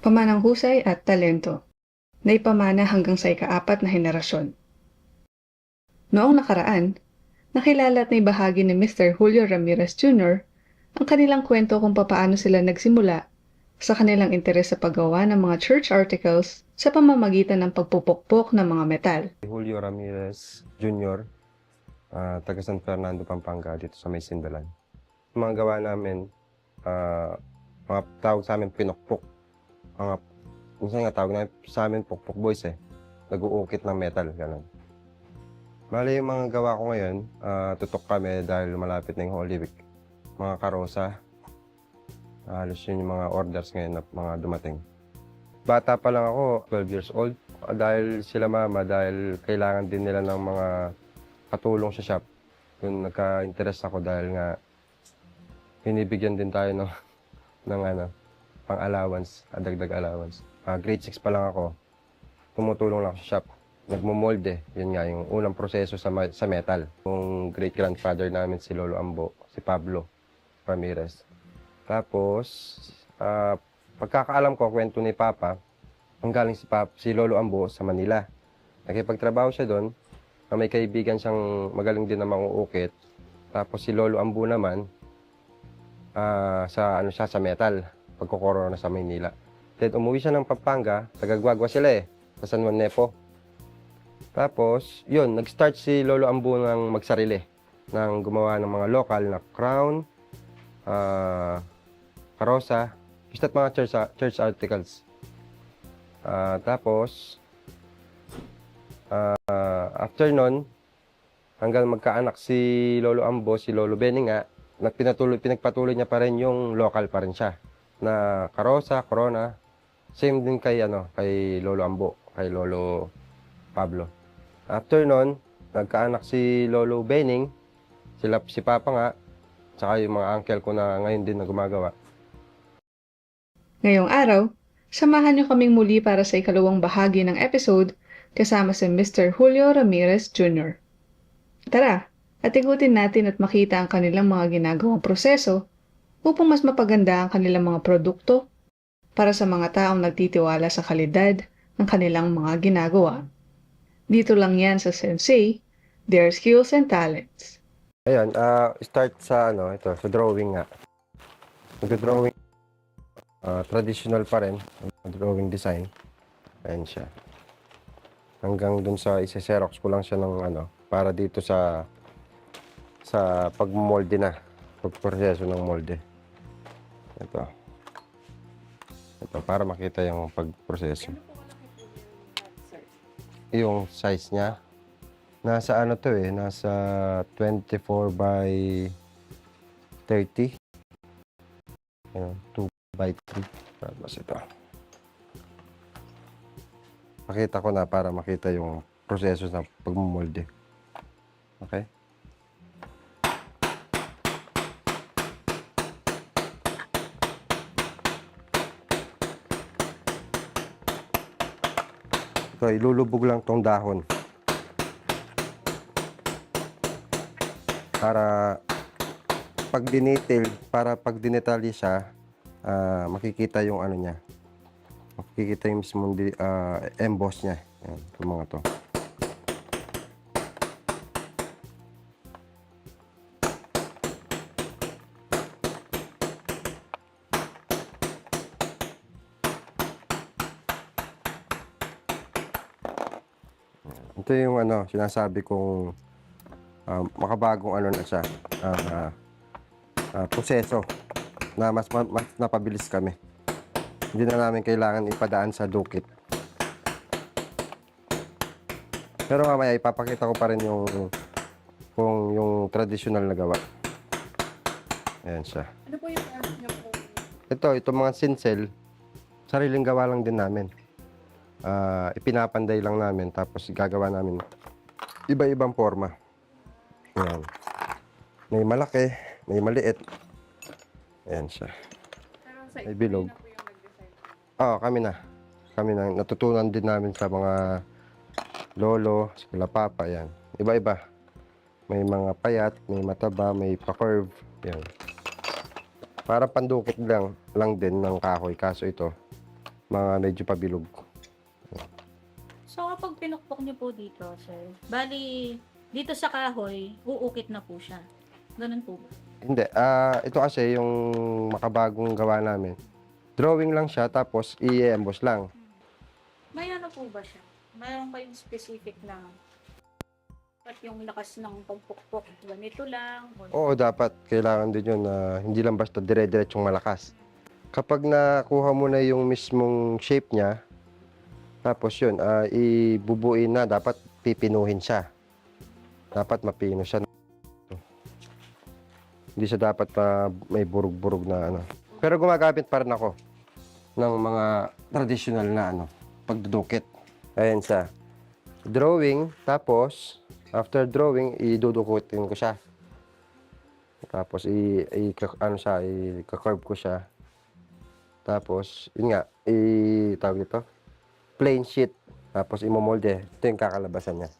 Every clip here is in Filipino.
Pamanang husay at talento. Naipamana hanggang sa ikaapat na henerasyon. Noong nakaraan, nakilala at naibahagi ni Mr. Julio Ramirez Jr. ang kanilang kwento kung papaano sila nagsimula sa kanilang interes sa paggawa ng mga church articles sa pamamagitan ng pagpupukpok ng mga metal. Julio Ramirez Jr., ah, taga San Fernando, Pampanga, dito sa may Sindalan. Mga gawa namin, ah, mga tawag sa amin pinukpok. Mga, minsan nga tawag namin sa amin pukpok boys eh. Nag-uukit ng metal, gano'n. Bali, yung mga gawa ko ngayon, ah, tutok kami dahil malapit na yung Holy Week. Mga karosa, halos yun yung mga orders ngayon na mga dumating. Bata pa lang ako, 12 years old. Ah, Dahil sila mama, dahil kailangan din nila ng mga katulong sa shop. Yung nagka-interest ako dahil nga binibigyan din tayo ng, ng ano, pang allowance, ah, dagdag allowance. Ah, grade 6 pa lang ako, tumutulong lang sa shop. Nagmo-mold eh. Yun nga, yung unang proseso sa, sa metal. Yung great-grandfather namin si Lolo Ambo, si Pablo Ramirez. Tapos, ah, pagkakaalam ko, kwento ni Papa, ang galing si, Pap, si Lolo Ambo sa Manila. Nakipagtrabaho siya doon, na may kaibigan siyang magaling din na manguukit. Tapos si Lolo Ambo naman, ah, sa ano siya sa metal, pagkukorona sa Maynila. Then umuwi siya ng Pampanga, tagagwagwa sila eh, sa San Juan Nepo. Tapos, yun, nag-start si Lolo Ambo ng magsarili, ng gumawa ng mga local na crown, ah, karosa, basta't mga church, church articles. Ah, tapos, ah, after nun, hanggang magkaanak si Lolo Ambo, si Lolo Benny nga, nagpinatuloy, pinagpatuloy niya pa rin yung local pa rin siya. Na karosa, corona, same din kay, ano, kay Lolo Ambo, kay Lolo Pablo. After nun, nagkaanak si Lolo Benning, sila, si Papa nga, tsaka yung mga uncle ko na ngayon din na gumagawa. Ngayong araw, samahan niyo kaming muli para sa ikalawang bahagi ng episode kasama si Mr. Julio Ramirez Jr. Tara, at ikutin natin at makita ang kanilang mga ginagawang proseso upang mas mapaganda ang kanilang mga produkto para sa mga taong nagtitiwala sa kalidad ng kanilang mga ginagawa. Dito lang yan sa Sensei, their skills and talents. Ayan, ah, start sa ano, ito, sa drawing nga. Nag-drawing, ah, traditional pa rin, ang drawing design. Ayan siya. Hanggang dun sa isa-xerox ko lang siya ng ano, para dito sa sa pagmolde na, pagproseso ng molde. Ito. Ito, para makita yung pagproseso. Yung size niya, Nasa ano to eh, nasa 24 by 30. Ayan, 2 by 3 tapos ito. Pakita ko na para makita yung proseso ng pagmumolde okay? So, ilulubog lang tong dahon. Para pag dinitil, para pag dinetali siya, ah, makikita yung ano niya. Makikita yung mismong di- ah, emboss niya. Yan, itong mga to. Ito yung ano, sinasabi kong ah, makabagong ano na siya. ah, ah, proseso na mas, ma- mas napabilis kami. Hindi na namin kailangan ipadaan sa dukit. Pero mamaya ipapakita ko pa rin yung kung yung traditional na gawa. Ayan siya. Ano po yung niyo po? Ito, itong mga sinsel, sariling gawa lang din namin. Ah, ipinapanday lang namin, tapos gagawa namin iba-ibang forma. Ayan. May malaki, may maliit. Ayan siya. May bilog. na po yung nag-design. Oo, kami na. Kami na. Natutunan din namin sa mga lolo, sila papa, yan. Iba-iba. May mga payat, may mataba, may pa-curve. Yan. Para pandukit lang, lang din ng kahoy. Kaso ito, mga medyo pabilog. So kapag pinukpok niyo po dito, sir, bali dito sa kahoy, uukit na po siya. Ganun po ba? Hindi. ah ito kasi yung makabagong gawa namin. Drawing lang siya, tapos i-emboss lang. May ano po ba siya? Mayroon kayong specific na at yung lakas ng pagpukpok, ganito lang. o- Oo, dapat. Kailangan din yun na hindi lang basta dire-diretsong malakas. Kapag nakuha mo na yung mismong shape niya, tapos yun, ah, ibubuin na, dapat pipinuhin siya. Dapat mapino siya. Hindi siya dapat na may burug-burug na ano. Pero gumagamit pa rin ako ng mga traditional na ano, pagdudukit. Ayan siya. Drawing, tapos after drawing, idudukutin ko siya. Tapos i, i ano siya, i-curve ko siya. Tapos, yun nga, i tawag ito, plain sheet. Tapos imomolde. Ito yung kakalabasan niya.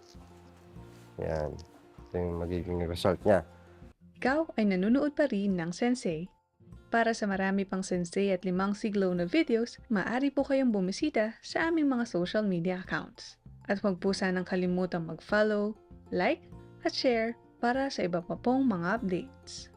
Yan. Ito yung magiging result niya. Ikaw ay nanonood pa rin ng Sensei. Para sa marami pang Sensei at limang siglo na videos, maaari po kayong bumisita sa aming mga social media accounts. At huwag po sanang kalimutang mag-follow, like, at share para sa iba pa pong mga updates.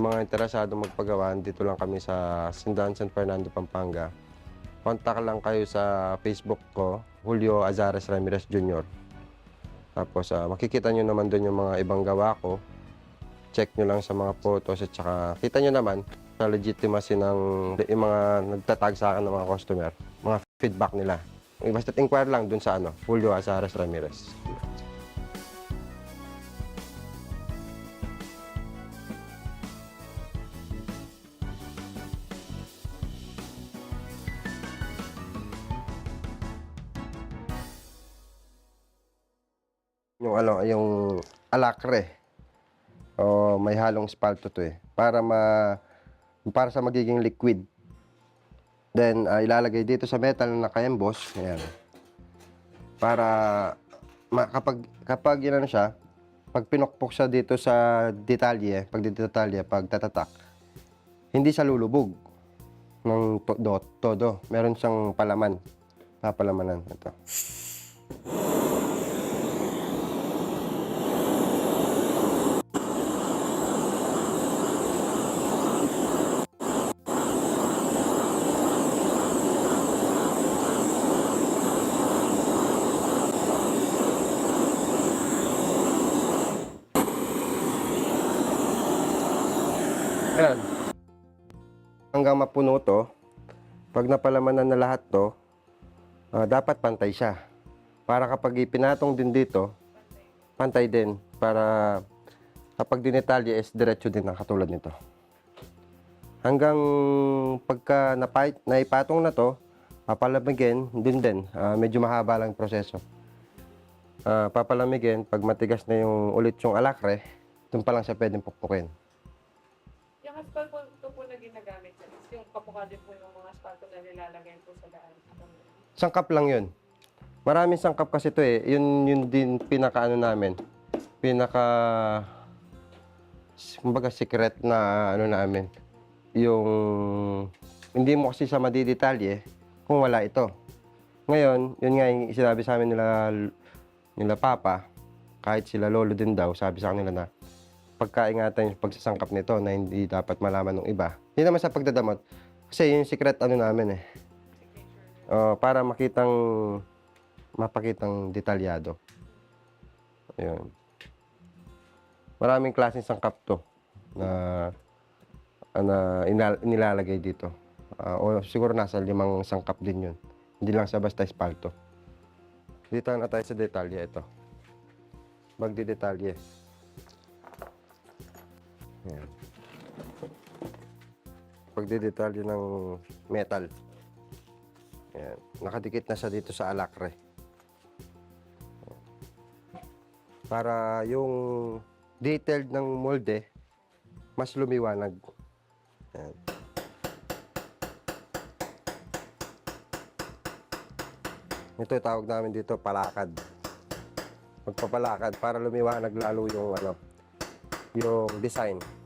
Yung mga interesado magpagawa, dito lang kami sa Sindahan San Fernando, Pampanga. Contact lang kayo sa Facebook ko, Julio Azares Ramirez Jr. Tapos ah, makikita nyo naman doon yung mga ibang gawa ko. Check nyo lang sa mga photos at saka kita nyo naman sa legitimacy ng yung mga nagtatag sa akin ng mga customer, mga feedback nila. Basta inquire lang dun sa ano, Julio Azares Ramirez. Alakre. O may halong spalto to eh. Para ma para sa magiging liquid. Then ah, ilalagay dito sa metal na naka-emboss, ayan. Para ma, kapag kapag ano siya, pag pinokpok siya dito sa detalye, pag detalye, pag tatatak, hindi siya lulubog ng todo, todo. Meron siyang palaman. Papalamanan ito. Ayan. Hanggang mapuno to, pag napalamanan na lahat to, ah, dapat pantay siya. Para kapag ipinatong din dito, pantay din. Para kapag dinetalye is diretso din ang katulad nito. Hanggang pagka napay, naipatong na to, Papalamigin, din din. Ah, medyo mahaba lang proseso. Ah, papalamigin, pag matigas na yung ulit yung alakre, doon pa lang siya pwedeng pukpukin. Yung asphalt po yung kapukha din po yung mga asphalt na nilalagay po sa daan. Sangkap lang yun. Maraming sangkap kasi to eh. Yun, yun din pinaka ano namin. Pinaka kumbaga secret na ano namin. Yung hindi mo kasi sa madidetalye kung wala ito. Ngayon, yun nga yung sinabi sa amin nila nila papa, kahit sila lolo din daw, sabi sa kanila na pagkaingatan yung pagsasangkap nito na hindi dapat malaman ng iba. Hindi naman sa pagdadamot. Kasi yung secret ano namin eh. Oh, para makitang mapakitang detalyado. Ayun. Maraming klaseng sangkap to na na inilalagay dito. Ah, o siguro nasa limang sangkap din yun. Hindi lang sa basta espalto. Dito na tayo sa detalye ito. Magdi-detalye. Ayan. Pagdi-detalye ng metal. Ayan. Nakadikit na siya dito sa alakre. Para yung detailed ng molde, mas lumiwanag. Ayan. Ito tawag namin dito, palakad. Magpapalakad para lumiwanag lalo yung ano, yung design.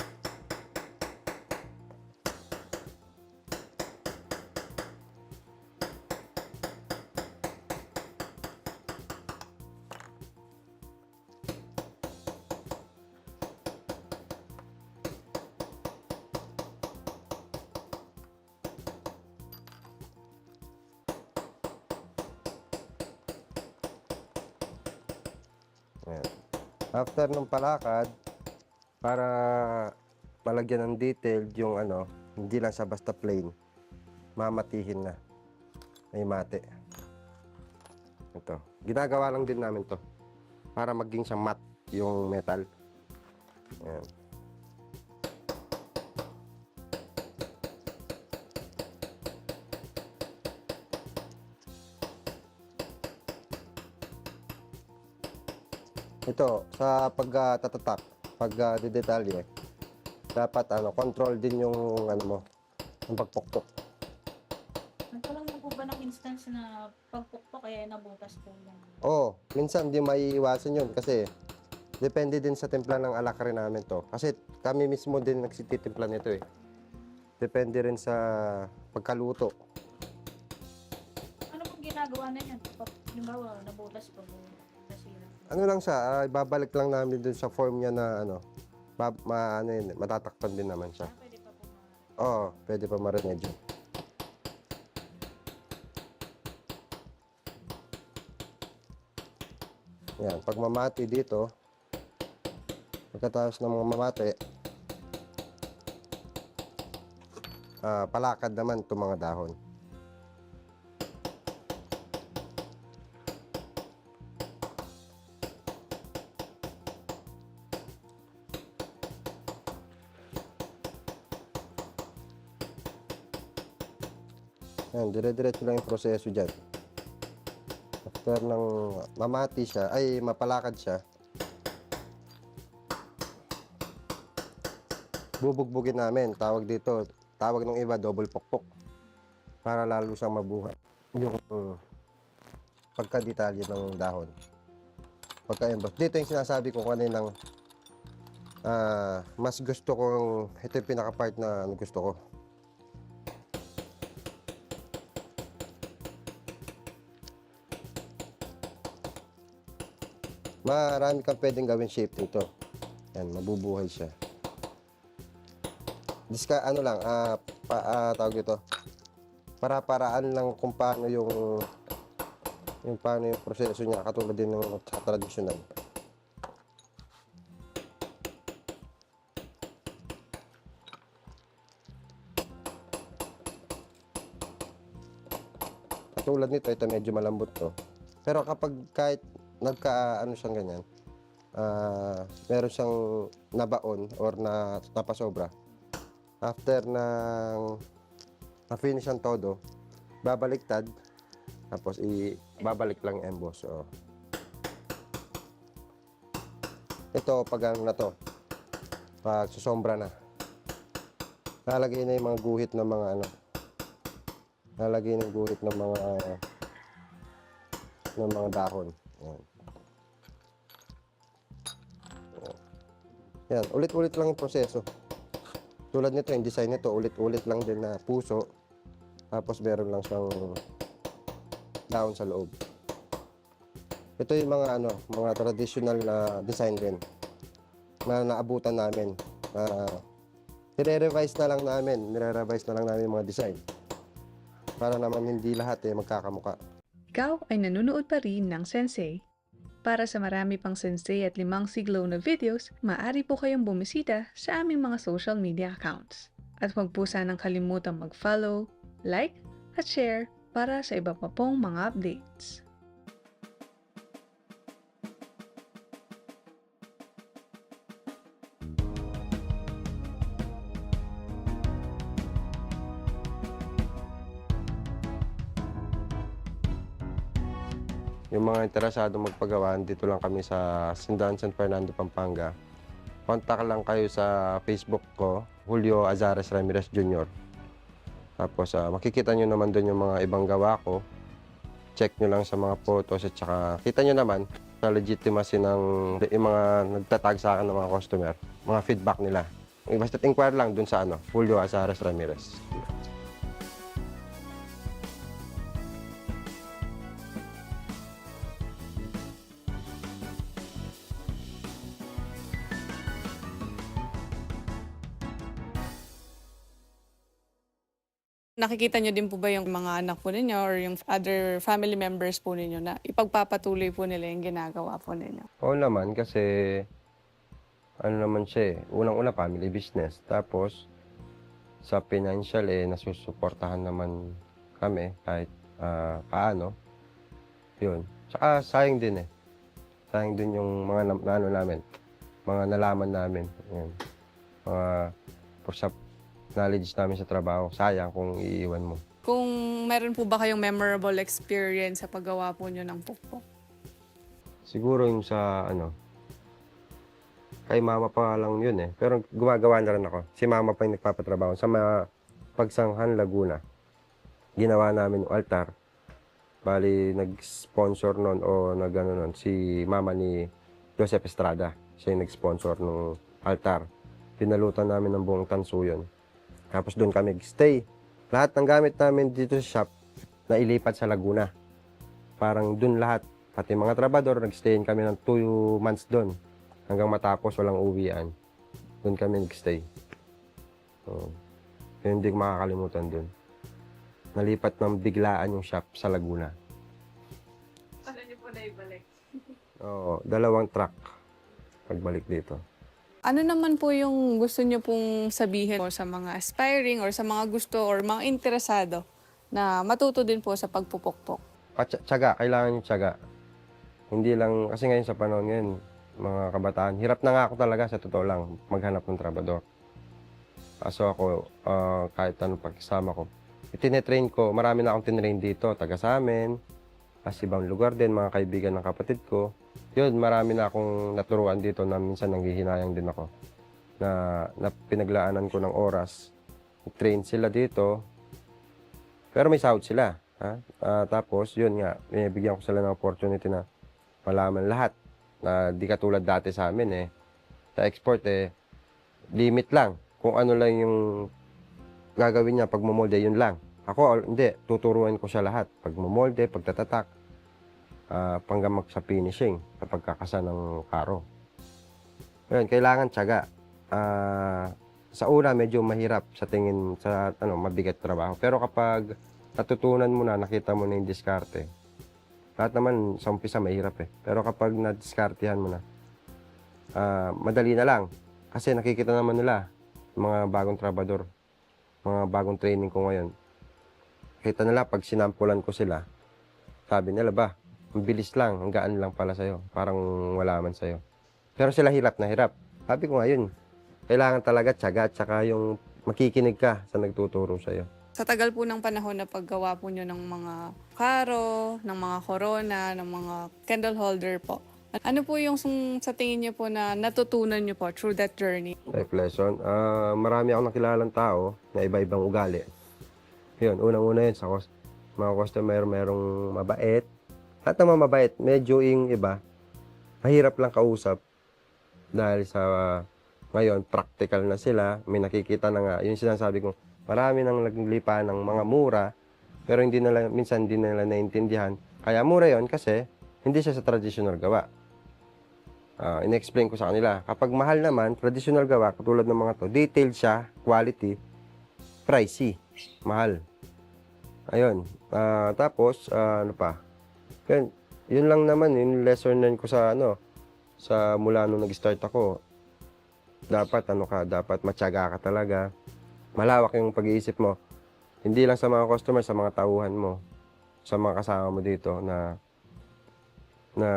After ng palakad, para malagyan ng detailed yung ano, hindi lang sa basta plain, mamatihin na. May mate. Ito. Ginagawa lang din namin to para maging siyang matte yung metal. Ayan. Ito, sa pagtatatak, pag uh, didetalye, dapat ano, control din yung ano mo, yung pagpukpok. Nagkaroon na po ba ng instance na pagpukpok kaya nabutas po yung... Oo, minsan di maiiwasan yun kasi depende din sa timpla ng alakre namin to. Kasi kami mismo din nagsititimpla nito eh. Depende rin sa pagkaluto. Ano pong ginagawa na yan? Pag, halimbawa, nabutas po nasira. Ano lang siya, ah, ibabalik lang namin dun sa form niya na ano, ba, ma, ano yun, matatakpan din naman siya. Ah, pwede pa po. Oo, pwede pa ma-remedyo. Yan, pag mamati dito, pagkatapos ng mga mamati, ah, palakad naman itong mga dahon. Dire-diretso lang yung proseso dyan. After ng mamati siya, ay mapalakad siya, bubugbugin namin. Tawag dito, tawag ng iba, double pokpok. Para lalo siyang mabuhay. Yung uh, pagkadetalye ng dahon. Pagka-emboss. Dito yung sinasabi ko kaninang ah, mas gusto kong, ito yung pinaka-part na ano gusto ko. Marami kang pwedeng gawin shape nito. Yan, mabubuhay siya. Diska, ano lang, ah, pa, ah, tawag ito. Para-paraan lang kung paano yung yung paano yung proseso niya katulad din ng sa tradisyonal. Katulad nito, ito medyo malambot to. Pero kapag kahit nagka ano siyang ganyan, ah meron siyang nabaon or na napasobra. After ng na-finish ang todo, babaliktad. Tapos i babalik lang emboss. So, ito pag ano na to, pag susombra na. Lalagay na yung mga guhit ng mga ano. Lalagay yung guhit ng mga ng mga dahon. Yan. Yan. Yan, ulit-ulit lang yung proseso. Tulad nito, yung design nito, ulit-ulit lang din na puso. Tapos meron lang siyang down sa loob. Ito yung mga ano, mga traditional na design din na naabutan namin. Na nire-revise na lang namin, nire-revise na lang namin yung mga design. Para naman hindi lahat eh magkakamuka. Ikaw ay nanonood pa rin ng Sensei. Para sa marami pang Sensei at limang siglo na videos, maaari po kayong bumisita sa aming mga social media accounts. At huwag po sanang kalimutang mag-follow, like, at share para sa iba pa pong mga updates. Yung mga interesado magpagawa, dito lang kami sa Sindan San Fernando, Pampanga. Contact lang kayo sa Facebook ko, Julio Azares Ramirez Jr. Tapos ah, makikita nyo naman doon yung mga ibang gawa ko. Check nyo lang sa mga photos at saka kita nyo naman sa legitimacy ng yung mga nagtatag sa akin ng mga customer, mga feedback nila. Basta inquire lang doon sa ano, Julio Azares Ramirez. Nakikita nyo din po ba yung mga anak po ninyo or yung other family members po ninyo na ipagpapatuloy po nila yung ginagawa po ninyo? Oo naman kasi ano naman siya eh. Unang-una family business. Tapos sa financial eh nasusuportahan naman kami kahit ah, paano. Yun. Tsaka sayang din eh. Sayang din yung mga na, na- ano namin. Mga nalaman namin. Yun. Mga for sa knowledge namin sa trabaho. Sayang kung iiwan mo. Kung meron po ba kayong memorable experience sa paggawa po nyo ng pukpok? Siguro yung sa ano, kay mama pa lang yun eh. Pero gumagawa na rin ako. Si mama pa yung nagpapatrabaho sa mga Pagsanghan, Laguna. Ginawa namin yung altar. Bali, nag-sponsor nun o nag ano nun, si mama ni Joseph Estrada. Siya yung nag-sponsor ng altar. Pinalutan namin ng buong tanso yun. Tapos doon kami stay. Lahat ng gamit namin dito sa shop, nailipat sa Laguna. Parang doon lahat, pati mga trabador, nagstayin kami ng 2 months doon. Hanggang matapos, walang uwian. Doon kami nagstay. So, yun hindi ko makakalimutan doon. Nalipat ng biglaan yung shop sa Laguna. Paano nyo po naibalik? Oo, dalawang truck pagbalik dito. Ano naman po yung gusto nyo pong sabihin po sa mga aspiring or sa mga gusto or mga interesado na matuto din po sa pagpupukpok? At tsa- tiyaga, kailangan yung tiyaga. Hindi lang, kasi ngayon sa panahon ngayon, mga kabataan, hirap na nga ako talaga sa totoo lang, maghanap ng trabador. Kaso ako, ah, kahit anong pagkasama ko, itinetrain ko, marami na akong tinrain dito, taga sa amin, as ibang lugar din, mga kaibigan ng kapatid ko. Yun, marami na akong naturuan dito na minsan nanghihinayang din ako. Na, na pinaglaanan ko ng oras. Train sila dito. Pero may sahod sila. Ha? Ah, tapos, yun nga, binibigyan ko sila ng opportunity na malaman lahat. Na di katulad dati sa amin eh. Sa export eh, limit lang. Kung ano lang yung gagawin niya pag mamolde, yun lang. Ako, hindi. Tuturuan ko siya lahat. Pag mamolde, pagtatatak, ah panggamak sa finishing, sa pagkakasa ng karo. Yun, kailangan tiyaga. Ah, sa una, medyo mahirap sa tingin sa ano, mabigat trabaho. Pero kapag natutunan mo na, nakita mo na yung diskarte, lahat naman sa umpisa mahirap eh. Pero kapag na-diskartehan mo na, ah, madali na lang. Kasi nakikita naman nila, mga bagong trabador, mga bagong training ko ngayon. Kita nila, pag sinampulan ko sila, sabi nila ba, ang bilis lang, ang gaan lang pala sa'yo. Parang wala man sa'yo. Pero sila hirap na hirap. Sabi ko nga yun, kailangan talaga tiyaga at saka yung makikinig ka sa nagtuturo sa'yo. Sa tagal po ng panahon na paggawa po nyo ng mga karo, ng mga corona, ng mga candle holder po. Ano po yung sa tingin niyo po na natutunan niyo po through that journey? Life lesson. Ah, marami akong nakilalang tao na iba-ibang ugali. Yun, unang-una yun sa mga customer, merong mabait. At naman mabait, medyo yung iba, mahirap lang kausap. Dahil sa ngayon, practical na sila. May nakikita na nga. Yun sinasabi ko, marami nang naglipa ng mga mura, pero hindi nila, minsan hindi nila naintindihan. Kaya mura yon kasi hindi siya sa traditional gawa. Ah, in-explain ko sa kanila. Kapag mahal naman, traditional gawa, katulad ng mga to, detailed siya, quality, pricey, mahal. Ayun. Ah, tapos, ah, ano pa? Yun, yun lang naman, yung lesson learned ko sa, ano, sa mula nung nag-start ako. Dapat, ano ka, dapat matyaga ka talaga. Malawak yung pag-iisip mo. Hindi lang sa mga customer, sa mga tauhan mo. Sa mga kasama mo dito na na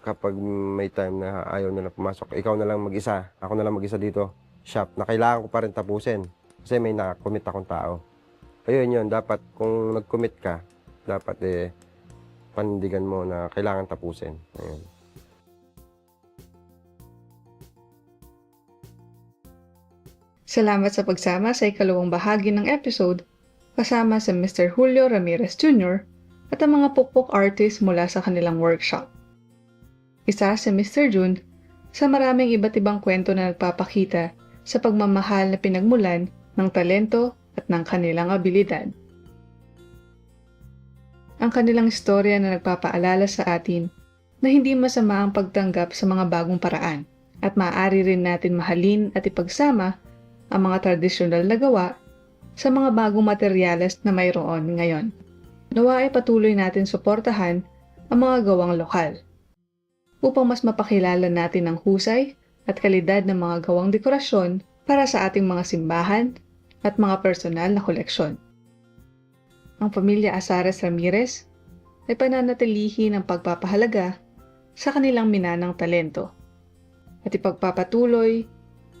kapag may time na ayaw nila pumasok, ikaw na lang mag-isa, ako na lang mag-isa dito, shop, na kailangan ko pa rin tapusin. Kasi may na-commit akong tao. Ayun yun, dapat kung nag-commit ka, dapat eh, panindigan mo na kailangan tapusin. Ayun. Salamat sa pagsama sa ikalawang bahagi ng episode kasama si Mr. Julio Ramirez Jr. at ang mga pukpok artist mula sa kanilang workshop. Isa si Mr. Jun sa maraming iba't ibang kwento na nagpapakita sa pagmamahal na pinagmulan ng talento at ng kanilang abilidad. Ang kanilang istorya na nagpapaalala sa atin na hindi masama ang pagtanggap sa mga bagong paraan at maaari rin natin mahalin at ipagsama ang mga tradisyonal na gawa sa mga bagong materyales na mayroon ngayon. Nawa ay patuloy natin suportahan ang mga gawang lokal upang mas mapakilala natin ang husay at kalidad ng mga gawang dekorasyon para sa ating mga simbahan at mga personal na koleksyon. Ang pamilya Asares Ramirez ay pananatilihi ng pagpapahalaga sa kanilang minanang talento at ipagpapatuloy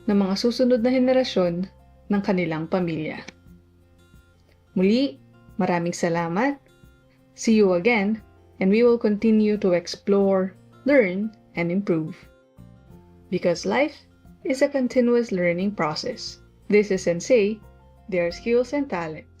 ng mga susunod na henerasyon ng kanilang pamilya. Muli, maraming salamat. See you again, and we will continue to explore, learn, and improve. Because life is a continuous learning process. This is Sensei, their skills and talents.